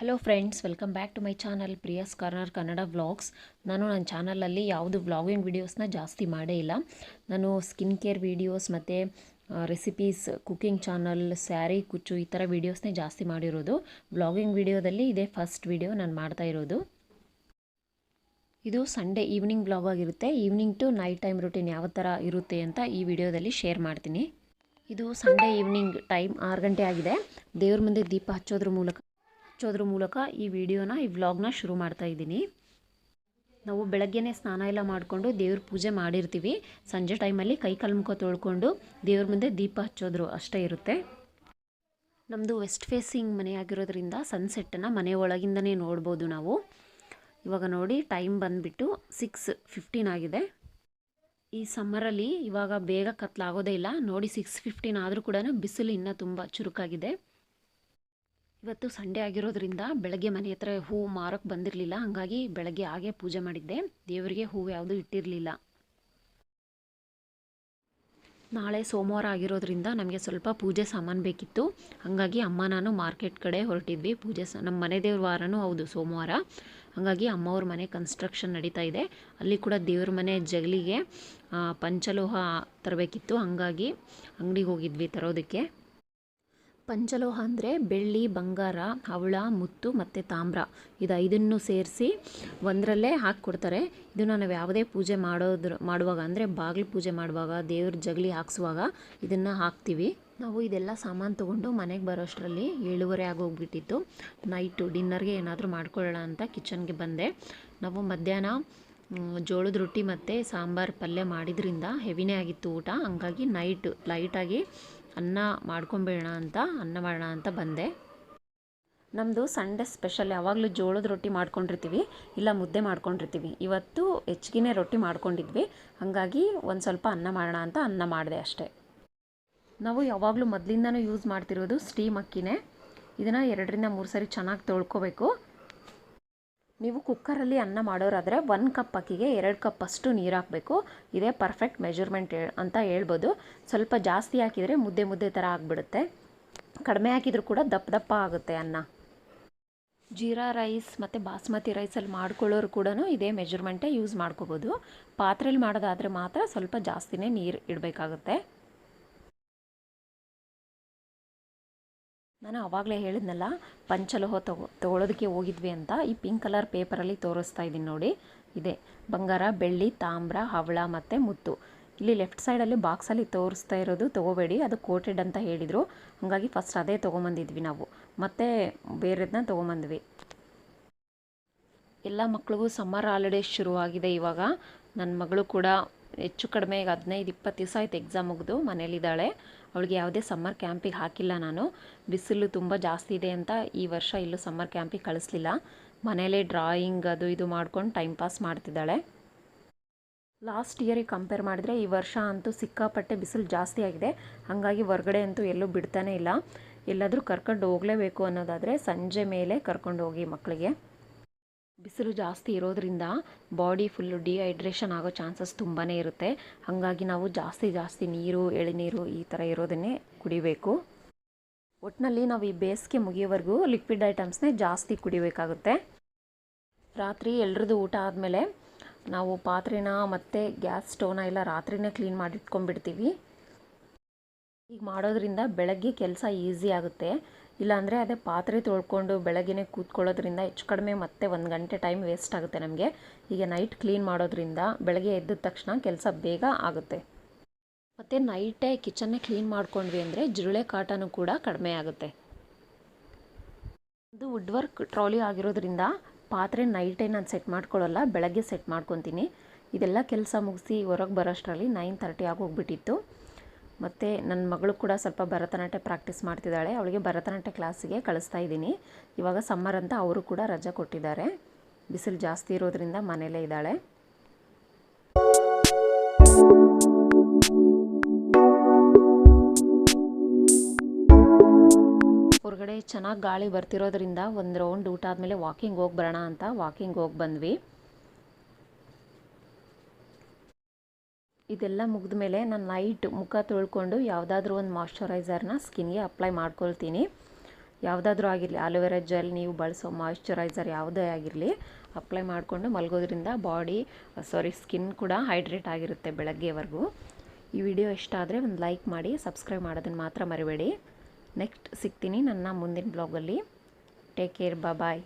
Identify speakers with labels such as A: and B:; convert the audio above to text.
A: Hello friends welcome back to my channel Priya's corner Kannada vlogs ನಾನು ನನ್ನ ಚಾನಲಲ್ಲಿ ಯಾವುದು ವ್ಲಾಗಿಂಗ್ ವೀಡಿಯೋಸ್ನ ಜಾಸ್ತಿ ಮಾಡೇ ಇಲ್ಲ. ನಾನು ಸ್ಕಿನ್ ಕೇರ್ ವೀಡಿಯೋಸ್ ಮತ್ತು ರೆಸಿಪೀಸ್ ಕುಕ್ಕಿಂಗ್ ಚಾನಲ್ ಸ್ಯಾರಿ ಕುಚ್ಚು ಈ ಥರ ವೀಡಿಯೋಸ್ನೇ ಜಾಸ್ತಿ ಮಾಡಿರೋದು. ವ್ಲಾಗಿಂಗ್ ವೀಡಿಯೋದಲ್ಲಿ ಇದೇ ಫಸ್ಟ್ ವೀಡಿಯೋ ನಾನು ಮಾಡ್ತಾ ಇರೋದು. ಇದು ಸಂಡೇ ಈವ್ನಿಂಗ್ ವ್ಲಾಗ್ ಆಗಿರುತ್ತೆ. Evening to night time routine ಯಾವ ಥರ ಇರುತ್ತೆ ಅಂತ ಈ ವಿಡಿಯೋದಲ್ಲಿ ಶೇರ್ ಮಾಡ್ತೀನಿ. ಇದು ಸಂಡೇ ಈವ್ನಿಂಗ್ ಟೈಮ್ ಆರು ಗಂಟೆ ಆಗಿದೆ. ದೇವ್ರ ಮುಂದೆ ದೀಪ ಹಚ್ಚೋದ್ರ ಮೂಲಕ ಹಚ್ಚೋದ್ರ ಮೂಲಕ ಈ ವಿಡಿಯೋನ, ಈ ವ್ಲಾಗ್ನ ಶುರು ಮಾಡ್ತಾ ಇದ್ದೀನಿ. ನಾವು ಬೆಳಗ್ಗೆನೇ ಸ್ನಾನ ಎಲ್ಲ ಮಾಡಿಕೊಂಡು ದೇವ್ರ ಪೂಜೆ ಮಾಡಿರ್ತೀವಿ. ಸಂಜೆ ಟೈಮಲ್ಲಿ ಕೈ ಕಲ್ಮುಖ ಮುಖ ತೊಳ್ಕೊಂಡು ದೇವ್ರ ಮುಂದೆ ದೀಪ ಹಚ್ಚೋದ್ರು ಅಷ್ಟೇ ಇರುತ್ತೆ. ನಮ್ಮದು ವೆಸ್ಟ್ ಫೇಸಿಂಗ್ ಮನೆ ಆಗಿರೋದ್ರಿಂದ ಸನ್ಸೆಟ್ಟನ್ನು ಮನೆ ಒಳಗಿಂದನೇ ನೋಡ್ಬೋದು ನಾವು. ಇವಾಗ ನೋಡಿ, ಟೈಮ್ ಬಂದುಬಿಟ್ಟು ಸಿಕ್ಸ್ ಫಿಫ್ಟೀನ್ ಆಗಿದೆ. ಈ ಸಮ್ಮರಲ್ಲಿ ಇವಾಗ ಬೇಗ ಕತ್ಲಾಗೋದೇ ಇಲ್ಲ. ನೋಡಿ, ಸಿಕ್ಸ್ ಫಿಫ್ಟೀನ್ ಆದರೂ ಕೂಡ ಬಿಸಿಲು ಇನ್ನೂ ತುಂಬ ಚುರುಕಾಗಿದೆ. ಇವತ್ತು ಸಂಡೇ ಆಗಿರೋದ್ರಿಂದ ಬೆಳಗ್ಗೆ ಮನೆ ಹತ್ರ ಹೂವು ಮಾರೋಕ್ಕೆ ಬಂದಿರಲಿಲ್ಲ, ಹಾಗಾಗಿ ಬೆಳಗ್ಗೆ ಹಾಗೆ ಪೂಜೆ ಮಾಡಿದ್ದೆ. ದೇವರಿಗೆ ಹೂವು ಯಾವುದೂ ಇಟ್ಟಿರಲಿಲ್ಲ. ನಾಳೆ ಸೋಮವಾರ ಆಗಿರೋದ್ರಿಂದ ನಮಗೆ ಸ್ವಲ್ಪ ಪೂಜೆ ಸಾಮಾನು ಬೇಕಿತ್ತು. ಹಾಗಾಗಿ ಅಮ್ಮ ನಾನು ಮಾರ್ಕೆಟ್ ಕಡೆ ಹೊರಟಿದ್ವಿ. ಪೂಜೆ ಸ ನಮ್ಮ ಮನೆ ದೇವ್ರ ವಾರನೂ ಹೌದು, ಸೋಮವಾರ. ಹಾಗಾಗಿ ಅಮ್ಮವ್ರ ಮನೆ ಕನ್ಸ್ಟ್ರಕ್ಷನ್ ನಡೀತಾ ಇದೆ. ಅಲ್ಲಿ ಕೂಡ ದೇವ್ರ ಮನೆ ಜಗಲಿಗೆ ಪಂಚಲೋಹ ತರಬೇಕಿತ್ತು. ಹಾಗಾಗಿ ಅಂಗಡಿಗೆ ಹೋಗಿದ್ವಿ ತರೋದಕ್ಕೆ. ಪಂಚಲೋಹ ಅಂದರೆ ಬೆಳ್ಳಿ, ಬಂಗಾರ, ಹವಳ, ಮುತ್ತು ಮತ್ತು ತಾಮ್ರ. ಇದು ಐದನ್ನು ಸೇರಿಸಿ ಒಂದರಲ್ಲೇ ಹಾಕಿಕೊಡ್ತಾರೆ. ಇದನ್ನು ನಾವು ಯಾವುದೇ ಪೂಜೆ ಮಾಡೋದ್ರ, ಮಾಡುವಾಗ ಅಂದರೆ ಬಾಗಿಲು ಪೂಜೆ ಮಾಡುವಾಗ, ದೇವ್ರ ಜಗಲಿ ಹಾಕ್ಸುವಾಗ ಇದನ್ನು ಹಾಕ್ತೀವಿ. ನಾವು ಇದೆಲ್ಲ ಸಾಮಾನು ತೊಗೊಂಡು ಮನೆಗೆ ಬರೋಷ್ಟರಲ್ಲಿ ಏಳುವರೆ ಆಗೋಗ್ಬಿಟ್ಟಿತ್ತು. ನೈಟು ಡಿನ್ನರ್ಗೆ ಏನಾದರೂ ಮಾಡ್ಕೊಳ್ಳೋಣ ಅಂತ ಕಿಚನ್ಗೆ ಬಂದೆ. ನಾವು ಮಧ್ಯಾಹ್ನ ಜೋಳದ ರೊಟ್ಟಿ ಮತ್ತು ಸಾಂಬಾರು ಪಲ್ಯ ಮಾಡಿದ್ರಿಂದ ಹೆವಿನೇ ಆಗಿತ್ತು ಊಟ. ಹಂಗಾಗಿ ನೈಟ್ ಲೈಟಾಗಿ ಅನ್ನ ಮಾಡ್ಕೊಂಬಿಡೋಣ ಅಂತ, ಅನ್ನ ಮಾಡೋಣ ಅಂತ ಬಂದೆ. ನಮ್ಮದು ಸಂಡೇ ಸ್ಪೆಷಲ್, ಯಾವಾಗಲೂ ಜೋಳದ ರೊಟ್ಟಿ ಮಾಡ್ಕೊಂಡಿರ್ತೀವಿ, ಇಲ್ಲ ಮುದ್ದೆ ಮಾಡ್ಕೊಂಡಿರ್ತೀವಿ. ಇವತ್ತು ಹೆಚ್ಚಿಗೆ ರೊಟ್ಟಿ ಮಾಡ್ಕೊಂಡಿದ್ವಿ, ಹಾಗಾಗಿ ಒಂದು ಸ್ವಲ್ಪ ಅನ್ನ ಮಾಡೋಣ ಅಂತ ಅನ್ನ ಮಾಡಿದೆ ಅಷ್ಟೇ. ನಾವು ಯಾವಾಗಲೂ ಮೊದಲಿಂದನೂ ಯೂಸ್ ಮಾಡ್ತಿರೋದು ಸ್ಟೀಮ್ ಅಕ್ಕಿನೇ. ಇದನ್ನು ಎರಡರಿಂದ ಮೂರು ಸರಿ ಚೆನ್ನಾಗಿ ತೊಳ್ಕೊಬೇಕು. ನೀವು ಕುಕ್ಕರಲ್ಲಿ ಅನ್ನ ಮಾಡೋರಾದರೆ ಒಂದು ಕಪ್ ಅಕ್ಕಿಗೆ ಎರಡು ಕಪ್ ಅಷ್ಟು ನೀರು ಹಾಕಬೇಕು. ಇದೇ ಪರ್ಫೆಕ್ಟ್ ಮೆಜರ್ಮೆಂಟ್ ಅಂತ ಹೇಳ್ಬೋದು. ಸ್ವಲ್ಪ ಜಾಸ್ತಿ ಹಾಕಿದರೆ ಮುದ್ದೆ ಮುದ್ದೆ ಥರ ಆಗಿಬಿಡುತ್ತೆ. ಕಡಿಮೆ ಹಾಕಿದರೂ ಕೂಡ ದಪ್ಪ ದಪ್ಪ ಆಗುತ್ತೆ ಅನ್ನ. ಜೀರಾ ರೈಸ್ ಮತ್ತು ಬಾಸ್ಮತಿ ರೈಸಲ್ಲಿ ಮಾಡ್ಕೊಳ್ಳೋರು ಕೂಡ ಇದೇ ಮೆಜರ್ಮೆಂಟೇ ಯೂಸ್ ಮಾಡ್ಕೋಬೋದು. ಪಾತ್ರೆಯಲ್ಲಿ ಮಾಡೋದಾದರೆ ಮಾತ್ರ ಸ್ವಲ್ಪ ಜಾಸ್ತಿನೇ ನೀರು ಇಡಬೇಕಾಗುತ್ತೆ. ನಾನು ಆವಾಗಲೇ ಹೇಳಿದ್ನಲ್ಲ, ಪಂಚಲೋಹ ತಗೋ, ತೊಗೊಳೋದಕ್ಕೆ ಹೋಗಿದ್ವಿ ಅಂತ ಈ ಪಿಂಕ್ ಕಲರ್ ಪೇಪರಲ್ಲಿ ತೋರಿಸ್ತಾ ಇದ್ದೀನಿ ನೋಡಿ. ಇದೆ. ಬಂಗಾರ, ಬೆಳ್ಳಿ, ತಾಮ್ರ, ಹವಳ ಮತ್ತು ಮುತ್ತು. ಇಲ್ಲಿ ಲೆಫ್ಟ್ ಸೈಡಲ್ಲಿ ಬಾಕ್ಸಲ್ಲಿ ತೋರಿಸ್ತಾ ಇರೋದು ತೊಗೋಬೇಡಿ, ಅದು ಕೋಟೆಡ್ ಅಂತ ಹೇಳಿದರು. ಹಾಗಾಗಿ ಫಸ್ಟ್ ಅದೇ ತೊಗೊಂಬಂದಿದ್ವಿ ನಾವು. ಮತ್ತು ಬೇರೆದನ್ನ ತೊಗೊಂಬಂದ್ವಿ. ಎಲ್ಲ ಮಕ್ಕಳಿಗೂ ಸಮ್ಮರ್ ಹಾಲಿಡೇಸ್ ಶುರುವಾಗಿದೆ ಇವಾಗ. ನನ್ನ ಮಗಳು ಕೂಡ ಹೆಚ್ಚು ಕಡಿಮೆ ಈಗ ಹದಿನೈದು, ಇಪ್ಪತ್ತು ದಿವಸ ಆಯ್ತು ಎಕ್ಸಾಮ್ ಮುಗಿದು, ಮನೇಲಿದ್ದಾಳೆ. ಅವಳಿಗೆ ಯಾವುದೇ ಸಮ್ಮರ್ ಕ್ಯಾಂಪಿಗೆ ಹಾಕಿಲ್ಲ ನಾನು. ಬಿಸಿಲು ತುಂಬ ಜಾಸ್ತಿ ಇದೆ ಅಂತ ಈ ವರ್ಷ ಇಲ್ಲೂ ಸಮ್ಮರ್ ಕ್ಯಾಂಪಿಗೆ ಕಳಿಸ್ಲಿಲ್ಲ. ಮನೇಲೇ ಡ್ರಾಯಿಂಗ್ ಅದು ಇದು ಮಾಡ್ಕೊಂಡು ಟೈಮ್ ಪಾಸ್ ಮಾಡ್ತಿದ್ದಾಳೆ. ಲಾಸ್ಟ್ ಇಯರಿಗೆ ಕಂಪೇರ್ ಮಾಡಿದ್ರೆ ಈ ವರ್ಷ ಅಂತೂ ಸಿಕ್ಕಾಪಟ್ಟೆ ಬಿಸಿಲು ಜಾಸ್ತಿ ಆಗಿದೆ. ಹಾಗಾಗಿ ಹೊರಗಡೆ ಅಂತೂ ಎಲ್ಲೂ ಬಿಡ್ತಾನೇ ಇಲ್ಲ. ಎಲ್ಲಾದರೂ ಕರ್ಕೊಂಡು ಹೋಗಲೇಬೇಕು ಅನ್ನೋದಾದರೆ ಸಂಜೆ ಮೇಲೆ ಕರ್ಕೊಂಡು ಹೋಗಿ ಮಕ್ಕಳಿಗೆ. ಬಿಸಿಲು ಜಾಸ್ತಿ ಇರೋದ್ರಿಂದ ಬಾಡಿ ಫುಲ್ಲು ಡಿಹೈಡ್ರೇಷನ್ ಆಗೋ ಚಾನ್ಸಸ್ ತುಂಬಾ ಇರುತ್ತೆ. ಹಾಗಾಗಿ ನಾವು ಜಾಸ್ತಿ ಜಾಸ್ತಿ ನೀರು, ಎಳೆನೀರು ಈ ಥರ ಇರೋದನ್ನೇ ಕುಡಿಬೇಕು. ಒಟ್ಟಿನಲ್ಲಿ ನಾವು ಈ ಬೇಸಿಗೆ ಮುಗಿಯೋವರೆಗೂ ಲಿಕ್ವಿಡ್ ಐಟಮ್ಸ್ನೇ ಜಾಸ್ತಿ ಕುಡಿಬೇಕಾಗುತ್ತೆ. ರಾತ್ರಿ ಎಲ್ರದ್ದು ಊಟ ಆದಮೇಲೆ ನಾವು ಪಾತ್ರೆನ ಮತ್ತು ಗ್ಯಾಸ್ ಸ್ಟೋವ್ನ ಎಲ್ಲ ರಾತ್ರಿನೇ ಕ್ಲೀನ್ ಮಾಡಿಟ್ಕೊಂಡ್ಬಿಡ್ತೀವಿ. ಈಗ ಮಾಡೋದ್ರಿಂದ ಬೆಳಗ್ಗೆ ಕೆಲಸ ಈಸಿ ಆಗುತ್ತೆ. ಇಲ್ಲಾಂದರೆ ಅದೇ ಪಾತ್ರೆ ತೊಳ್ಕೊಂಡು ಬೆಳಗ್ಗೆ ಕೂತ್ಕೊಳ್ಳೋದ್ರಿಂದ ಹೆಚ್ಚು ಕಡಿಮೆ ಮತ್ತೆ ಒಂದು ಗಂಟೆ ಟೈಮ್ ವೇಸ್ಟ್ ಆಗುತ್ತೆ ನಮಗೆ. ಈಗ ನೈಟ್ ಕ್ಲೀನ್ ಮಾಡೋದ್ರಿಂದ ಬೆಳಗ್ಗೆ ಎದ್ದ ತಕ್ಷಣ ಕೆಲಸ ಬೇಗ ಆಗುತ್ತೆ. ಮತ್ತು ನೈಟೇ ಕಿಚನ್ನೇ ಕ್ಲೀನ್ ಮಾಡ್ಕೊಂಡ್ವಿ ಅಂದರೆ ಜಿರುಳೆ ಕಾಟನೂ ಕೂಡ ಕಡಿಮೆ ಆಗುತ್ತೆ. ಇದು ವುಡ್ ವರ್ಕ್ ಟ್ರಾಲಿ ಆಗಿರೋದ್ರಿಂದ ಪಾತ್ರೆ ನೈಟೇ ನಾನು ಸೆಟ್ ಮಾಡ್ಕೊಳ್ಳಲ್ಲ, ಬೆಳಗ್ಗೆ ಸೆಟ್ ಮಾಡ್ಕೊತೀನಿ. ಇದೆಲ್ಲ ಕೆಲಸ ಮುಗಿಸಿ ಹೊರಗೆ ಬರೋಷ್ಟರಲ್ಲಿ ನೈನ್ ತರ್ಟಿ ಆಗೋಗ್ಬಿಟ್ಟಿತ್ತು ಮತ್ತು ನನ್ನ ಮಗಳು ಕೂಡ ಸ್ವಲ್ಪ ಭರತನಾಟ್ಯ ಪ್ರಾಕ್ಟೀಸ್ ಮಾಡ್ತಿದ್ದಾಳೆ. ಅವಳಿಗೆ ಭರತನಾಟ್ಯ ಕ್ಲಾಸಿಗೆ ಕಳಿಸ್ತಾ ಇದ್ದೀನಿ. ಇವಾಗ ಸಮ್ಮರ್ ಅಂತ ಅವರು ಕೂಡ ರಜೆ ಕೊಟ್ಟಿದ್ದಾರೆ. ಬಿಸಿಲು ಜಾಸ್ತಿ ಇರೋದ್ರಿಂದ ಮನೇಲೇ ಇದ್ದಾಳೆ. ಹೊರಗಡೆ ಚೆನ್ನಾಗಿ ಗಾಳಿ ಬರ್ತಿರೋದ್ರಿಂದ ಒಂದು ರೌಂಡ್ ಊಟ ಆದಮೇಲೆ ವಾಕಿಂಗ್ ಹೋಗಿ ಬರೋಣ ಅಂತ. ವಾಕಿಂಗ್ ಹೋಗಿ ಬಂದ್ವಿ. ಇದೆಲ್ಲ ಮುಗಿದ ಮೇಲೆ ನಾನು ನೈಟ್ ಮುಖ ತೊಳ್ಕೊಂಡು ಯಾವುದಾದ್ರೂ ಒಂದು ಮಾಯ್ಶ್ಚರೈಸರ್ನ ಸ್ಕಿನ್ಗೆ ಅಪ್ಲೈ ಮಾಡ್ಕೊಳ್ತೀನಿ. ಯಾವುದಾದ್ರೂ ಆಗಿರಲಿ ಆಲೋವೆರಾ ಜೆಲ್ ನೀವು ಬಳಸೋ ಮಾಯಿಶ್ಚರೈಸರ್ ಯಾವುದೇ ಆಗಿರಲಿ ಅಪ್ಲೈ ಮಾಡಿಕೊಂಡು ಮಲಗೋದ್ರಿಂದ ಬಾಡಿ ಸಾರಿ ಸ್ಕಿನ್ ಕೂಡ ಹೈಡ್ರೇಟ್ ಆಗಿರುತ್ತೆ ಬೆಳಗ್ಗೆವರೆಗೂ. ಈ ವಿಡಿಯೋ ಇಷ್ಟ ಆದರೆ ಒಂದು ಲೈಕ್ ಮಾಡಿ ಸಬ್ಸ್ಕ್ರೈಬ್ ಮಾಡೋದನ್ನು ಮಾತ್ರ ಮರಿಬೇಡಿ. ನೆಕ್ಸ್ಟ್ ಸಿಗ್ತೀನಿ ನನ್ನ ಮುಂದಿನ ಬ್ಲಾಗಲ್ಲಿ ಟೇಕ್ ಕೇರ್ ಬಾಯ್